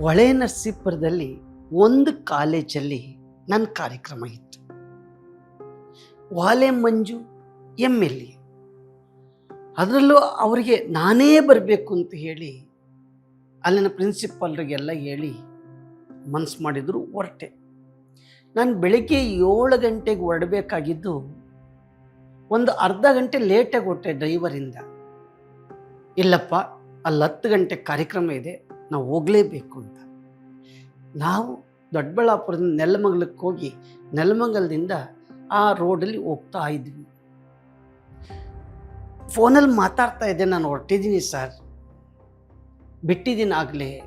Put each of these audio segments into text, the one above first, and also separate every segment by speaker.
Speaker 1: ಹೊಳೆ ನರಸೀಪುರದಲ್ಲಿ ಒಂದು ಕಾಲೇಜಲ್ಲಿ ನನ್ನ ಕಾರ್ಯಕ್ರಮ ಇತ್ತು. ವಾಲೆ ಮಂಜು ಎಂ ಎಲ್ ಎ. ಅದರಲ್ಲೂ ಅವರಿಗೆ ನಾನೇ ಬರಬೇಕು ಅಂತ ಹೇಳಿ ಅಲ್ಲಿನ ಪ್ರಿನ್ಸಿಪಾಲ್ರಿಗೆಲ್ಲ ಹೇಳಿ ಮನಸ್ಸು ಮಾಡಿದರು ಹೊರಟೆ. ನಾನು ಬೆಳಿಗ್ಗೆ ಏಳು ಗಂಟೆಗೆ ಹೊರಡಬೇಕಾಗಿದ್ದು ಒಂದು ಅರ್ಧ ಗಂಟೆ ಲೇಟಾಗಿ ಹೊಟ್ಟೆ ಡ್ರೈವರಿಂದ. ಇಲ್ಲಪ್ಪ, ಅಲ್ಲಿ ಹತ್ತು ಗಂಟೆ ಕಾರ್ಯಕ್ರಮ ಇದೆ. ನಾವು ಹೋಗಲೇಬೇಕು ಅಂತ. ನಾವು ದೊಡ್ಡಬಳ್ಳಾಪುರದಿಂದ ನೆಲಮಂಗಲಕ್ಕೆ ಹೋಗಿ ನೆಲಮಂಗಲದಿಂದ ಆ ರೋಡಲ್ಲಿ ಹೋಗ್ತಾ ಇದ್ವಿ. ಫೋನಲ್ಲಿ ಮಾತಾಡ್ತಾ ಇದ್ದೆ ನಾನು, ಹೊರಟಿದ್ದೀನಿ ಸರ್. ಬಿಟ್ಟಿದ್ದೀನಿ ಆಗಲೇ.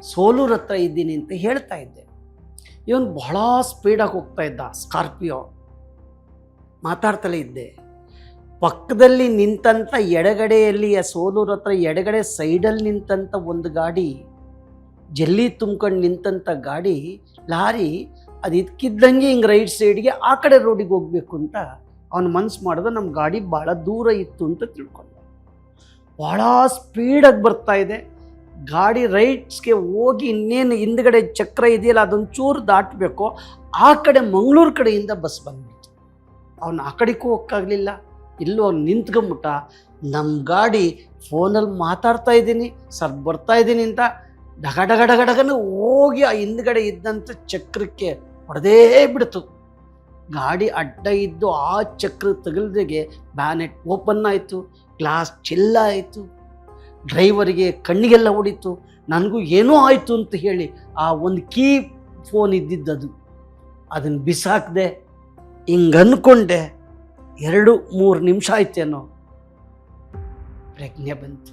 Speaker 1: ಸೋಲೂರ್ ಹತ್ರ ಇದ್ದೀನಿ ಅಂತ ಹೇಳ್ತಾ ಇದ್ದೆ. ಇವನು ಬಹಳ ಸ್ಪೀಡಾಗಿ ಹೋಗ್ತಾ ಇದ್ದ ಸ್ಕಾರ್ಪಿಯೋ ಮಾತಾಡ್ತಲೇ ಇದ್ದೆ. ಪಕ್ಕದಲ್ಲಿ ನಿಂತಂಥ ಎಡಗಡೆಯಲ್ಲಿ ಆ ಸೋಲೂರ್ ಹತ್ರ ಎಡಗಡೆ ಸೈಡಲ್ಲಿ ನಿಂತಂಥ ಒಂದು ಗಾಡಿ, ಜಲ್ಲಿ ತುಂಬ್ಕೊಂಡು ನಿಂತಂಥ ಗಾಡಿ, ಲಾರಿ ಅದು ಇದ್ಕಿದ್ದಂಗೆ ಹಿಂಗೆ ರೈಟ್ ಸೈಡ್ಗೆ ಆ ಕಡೆ ರೋಡಿಗೆ ಹೋಗ್ಬೇಕು ಅಂತ ಅವನು ಮನ್ಸು ಮಾಡಿದ ನಮ್ಮ ಗಾಡಿ ಭಾಳ ದೂರ ಇತ್ತು ಅಂತ ತಿಳ್ಕೊಂಡ ಭಾಳ ಸ್ಪೀಡಾಗಿ ಬರ್ತಾ ಇದೆ. ಗಾಡಿ ರೈಟ್ಸ್ಗೆ ಹೋಗಿ ಇನ್ನೇನು ಹಿಂದ್ಗಡೆ ಚಕ್ರ ಇದೆಯಲ್ಲ ಅದೊಂದು ಚೂರು ದಾಟಬೇಕು. ಆ ಕಡೆ ಮಂಗಳೂರು ಕಡೆಯಿಂದ ಬಸ್ ಬಂದ್ಬಿಟ್ಟು ಅವನು ಆ ಕಡೆಗೂ ಹೋಗೋಕ್ಕಾಗಲಿಲ್ಲ ಇಲ್ಲೂ ನಿಂತ್ಕೊಂಬಿಟ್ಟ ನಮ್ಮ ಗಾಡಿ ಫೋನಲ್ಲಿ ಮಾತಾಡ್ತಾ ಇದ್ದೀನಿ, ಸರ್ ಬರ್ತಾ ಇದ್ದೀನಿ ಅಂತ ಡಗ ಡಗ ಡಗ ಡಗನ ಹೋಗಿ ಆ ಹಿಂದ್ಗಡೆ ಇದ್ದಂಥ ಚಕ್ರಕ್ಕೆ ಹೊಡೆದೇ ಬಿಡ್ತು. ಗಾಡಿ ಅಡ್ಡ ಇದ್ದು ಆ ಚಕ್ರ ತಗಲ್ದಾಗೆ ಬ್ಯಾನೆಟ್ ಓಪನ್ ಆಯಿತು ಗ್ಲಾಸ್ ಚಿಲ್ಲ ಆಯಿತು. ಡ್ರೈವರಿಗೆ ಕಣ್ಣಿಗೆಲ್ಲ ಹೊಡಿತು, ನನಗೂ ಏನೋ ಆಯಿತು ಅಂತ ಹೇಳಿ ಆ ಒಂದು ಕೀ ಫೋನ್ ಇದ್ದಿದ್ದದು. ಅದನ್ನು ಬಿಸಾಕಿದೆ ಹಿಂಗೆ ಅಂದ್ಕೊಂಡೆ ಎರಡು ಮೂರು ನಿಮಿಷ ಆಯ್ತೇನೋ ಪ್ರಜ್ಞೆ ಬಂತು.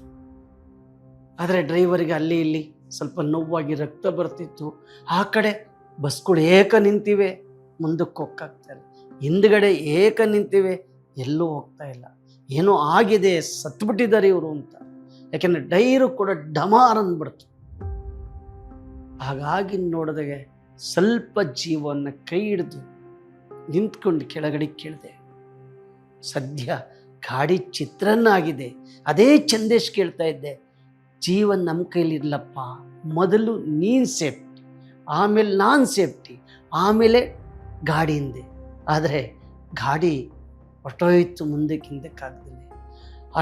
Speaker 1: ಆದರೆ ಡ್ರೈವರಿಗೆ ಅಲ್ಲಿ ಇಲ್ಲಿ ಸ್ವಲ್ಪ ನೋವಾಗಿ ರಕ್ತ ಬರ್ತಿತ್ತು. ಆ ಕಡೆ ಬಸ್ಗಳು ಏಕ ನಿಂತಿವೆ. ಮುಂದಕ್ಕೆ ಹೋಗ್ತಾರೆ ಹಿಂದ್ಗಡೆ ಏಕ ನಿಂತಿವೆ. ಎಲ್ಲೂ ಹೋಗ್ತಾ ಇಲ್ಲ. ಏನೋ ಆಗಿದೆ, ಸತ್ಬಿಟ್ಟಿದ್ದಾರೆ ಇವರು ಅಂತ. ಯಾಕೆಂದರೆ ಡೈರು ಕೂಡ ಡಮಾರ್ ಅಂದ್ಬಿಡ್ತು. ಹಾಗಾಗಿ ನೋಡಿದಾಗೆ ಸ್ವಲ್ಪ ಜೀವವನ್ನು ಕೈ ಹಿಡಿದು ನಿಂತ್ಕೊಂಡು ಕೆಳಗಡೆ ಕೇಳಿದೆ. ಸದ್ಯ ಗಾಡಿ ಚಿತ್ರನ್ನ ಆಗಿದೆ ಅದೇ ಚಂದೇಶ್ ಕೇಳ್ತಾ ಇದ್ದೆ, ಜೀವನ ನಮ್ಮ ಕೈಲಿರಲಪ್ಪ ಮೊದಲು ನೀನು ಸೇಫ್ಟಿ, ಆಮೇಲೆ ನಾನು ಸೇಫ್ಟಿ, ಆಮೇಲೆ ಗಾಡಿ ಹಿಂದೆ ಆದರೆ ಗಾಡಿ ಹೊಟ್ಟೋಯ್ತು ಮುಂದಕ್ಕೆ ಹಿಂದಕ್ಕಾಗ್ದಿಲ್ಲ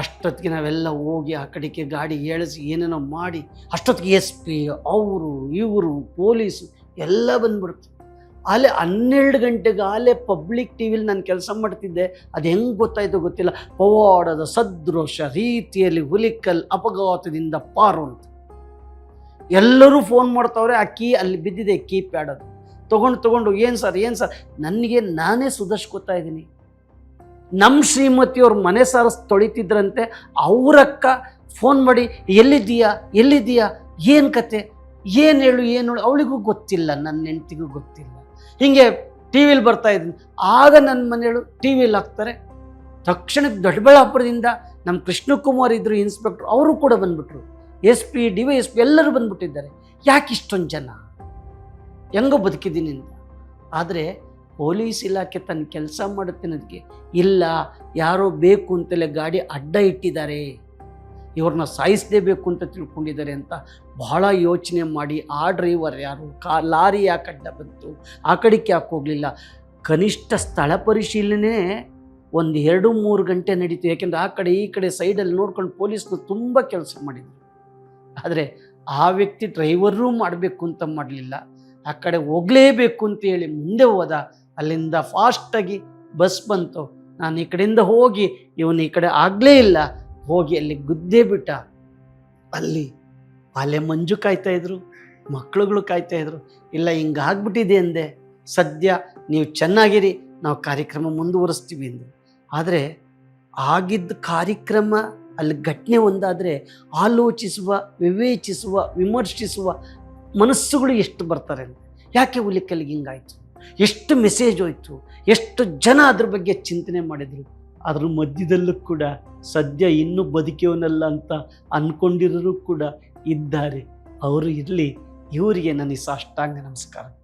Speaker 1: ಅಷ್ಟೊತ್ತಿಗೆ ನಾವೆಲ್ಲ ಹೋಗಿ ಆ ಕಡೆಗೆ ಗಾಡಿ ಏಳಿಸಿ ಏನೇನೋ ಮಾಡಿ, ಅಷ್ಟೊತ್ತಿಗೆ ಎಸ್ ಪಿ, ಅವರು, ಇವರು, ಪೊಲೀಸು ಎಲ್ಲ ಬಂದ್ಬಿಡ್ತು. ಆಲೆ ಹನ್ನೆರಡು ಗಂಟೆಗೆ ಆಲೆ ಪಬ್ಲಿಕ್ ಟಿ ವಿಲಿ ನಾನು ಕೆಲಸ ಮಾಡ್ತಿದ್ದೆ. ಅದು ಹೆಂಗೆ ಗೊತ್ತಾಯಿತು ಗೊತ್ತಿಲ್ಲ. ಪವಾಡದ ಸದೃಶ ರೀತಿಯಲ್ಲಿ ಹುಲಿಕಲ್ ಅಪಘಾತದಿಂದ ಪಾರು ಅಂತ. ಎಲ್ಲರೂ ಫೋನ್ ಮಾಡ್ತಾವ್ರೆ, ಆ ಕೀ ಅಲ್ಲಿ ಬಿದ್ದಿದೆ ಕೀ ಪ್ಯಾಡ್ ಅದು. ತೊಗೊಂಡು ತೊಗೊಂಡು, ಏನು ಸರ್ ಏನು ಸರ್ ನನಗೆ ನಾನೇ ಸುಧರ್ಸ್ಕೊತಾ ಇದ್ದೀನಿ. ನಮ್ಮ ಶ್ರೀಮತಿಯವ್ರ ಮನೆ ಸಾರಸ್ ತೊಳಿತಿದ್ರಂತೆ ಅವರಕ್ಕ ಫೋನ್ ಮಾಡಿ, ಎಲ್ಲಿದ್ದೀಯಾ ಎಲ್ಲಿದ್ದೀಯಾ, ಏನು ಕತೆ? ಏನು ಹೇಳು ಏನು ಹೇಳು? ಅವಳಿಗೂ ಗೊತ್ತಿಲ್ಲ ನನ್ನ ಹೆಂಡತಿಗೂ ಗೊತ್ತಿಲ್ಲ. ಹೀಗೆ ಟಿ ವಿಲಿ ಬರ್ತಾ ಇದ್ದೀನಿ. ಆಗ ನನ್ನ ಮನೆಯಳು ಟಿ ವಿಲಿ ಹಾಕ್ತಾರೆ. ತಕ್ಷಣಕ್ಕೆ ದೊಡ್ಡಬಳ್ಳಾಪುರದಿಂದ ನಮ್ಮ ಕೃಷ್ಣಕುಮಾರ್ ಇದ್ದರು ಇನ್ಸ್ಪೆಕ್ಟ್ರು ಅವರು ಕೂಡ ಬಂದ್ಬಿಟ್ರು. S P D Y S P ಎಲ್ಲರೂ ಬಂದ್ಬಿಟ್ಟಿದ್ದಾರೆ. ಯಾಕೆ ಇಷ್ಟೊಂದು ಜನ? ಹೆಂಗೋ ಬದುಕಿದ್ದೀನಿ ಅಂತ. ಆದರೆ ಪೊಲೀಸ್ ಇಲಾಖೆ ತನ್ನ ಕೆಲಸ ಮಾಡುತ್ತೆ ಅನ್ನೋದಕ್ಕೆ ಇಲ್ಲ, ಯಾರೋ ಬೇಕು ಅಂತಲೇ ಗಾಡಿ ಅಡ್ಡ ಇಟ್ಟಿದ್ದಾರೆ. ಇವ್ರನ್ನ ಸಾಯಿಸಲೇಬೇಕು ಅಂತ ತಿಳ್ಕೊಂಡಿದ್ದಾರೆ ಅಂತ ಬಹಳ ಯೋಚನೆ ಮಾಡಿ ಆ ಡ್ರೈವರ್ ಯಾರು? ಕಾ, ಲಾರಿ ಯಾಕೆ ಅಡ್ಡ ಬಂತು, ಆ ಕಡೆಗೆ ಯಾಕೆ ಹೋಗಲಿಲ್ಲ? ಕನಿಷ್ಠ ಸ್ಥಳ ಪರಿಶೀಲನೆ ಒಂದು ಎರಡು ಮೂರು ಗಂಟೆ ನಡೀತು. ಯಾಕೆಂದರೆ ಆ ಕಡೆ ಈ ಕಡೆ ಸೈಡಲ್ಲಿ ನೋಡ್ಕೊಂಡು ಪೊಲೀಸ್ನ ತುಂಬ ಕೆಲಸ ಮಾಡಿದ್ರು. ಆದರೆ ಆ ವ್ಯಕ್ತಿ ಡ್ರೈವರೂ ಮಾಡಬೇಕು ಅಂತ ಮಾಡಲಿಲ್ಲ. ಆ ಕಡೆ ಹೋಗಲೇಬೇಕು ಅಂತ ಹೇಳಿ ಮುಂದೆ ಹೋದ. ಅಲ್ಲಿಂದ ಫಾಸ್ಟಾಗಿ ಬಸ್ ಬಂತು. ನಾನು ಈ ಕಡೆಯಿಂದ ಹೋಗಿ, ಇವನು ಈ ಕಡೆ ಆಗಲೇ ಇಲ್ಲ. ಹೋಗಿ ಅಲ್ಲಿ ಗುದ್ದೇ ಬಿಟ್ಟ. ಅಲ್ಲಿ ಅಲೆ ಮಂಜು ಕಾಯ್ತಾ ಇದ್ರು ಮಕ್ಕಳುಗಳು ಕಾಯ್ತಾ ಇದ್ರು. ಇಲ್ಲ ಹಿಂಗಾಗ್ಬಿಟ್ಟಿದೆ ಅಂದೆ. ಸದ್ಯ ನೀವು ಚೆನ್ನಾಗಿರಿ, ನಾವು ಕಾರ್ಯಕ್ರಮ ಮುಂದುವರಿಸ್ತೀವಿ ಅಂದರು ಆದರೆ ಆಗಿದ್ದ ಕಾರ್ಯಕ್ರಮ ಅಲ್ಲಿ ಘಟನೆ ಒಂದಾದರೆ ಆಲೋಚಿಸುವ, ವಿವೇಚಿಸುವ, ವಿಮರ್ಶಿಸುವ ಮನಸ್ಸುಗಳು ಎಷ್ಟು ಬರ್ತಾರೆ ಅಂತ ಯಾಕೆ ಹುಲಿಕಲ್ಲಿಗೆ ಹಿಂಗಾಯಿತು? ಎಷ್ಟು ಮೆಸೇಜ್ ಹೋಯಿತು? ಎಷ್ಟು ಜನ ಅದ್ರ ಬಗ್ಗೆ ಚಿಂತನೆ ಮಾಡಿದರು? ಅದ್ರ ಮಧ್ಯದಲ್ಲೂ ಕೂಡ ಸದ್ಯ ಇನ್ನೂ ಬದುಕಿಯವನಲ್ಲ ಅಂತ ಅಂದ್ಕೊಂಡಿರೋರು ಕೂಡ ಇದ್ದಾರೆ. ಅವರು ಇರಲಿ, ಇವರಿಗೆ ನನಗೆ ಸಾಷ್ಟಾಂಗ ನಮಸ್ಕಾರ.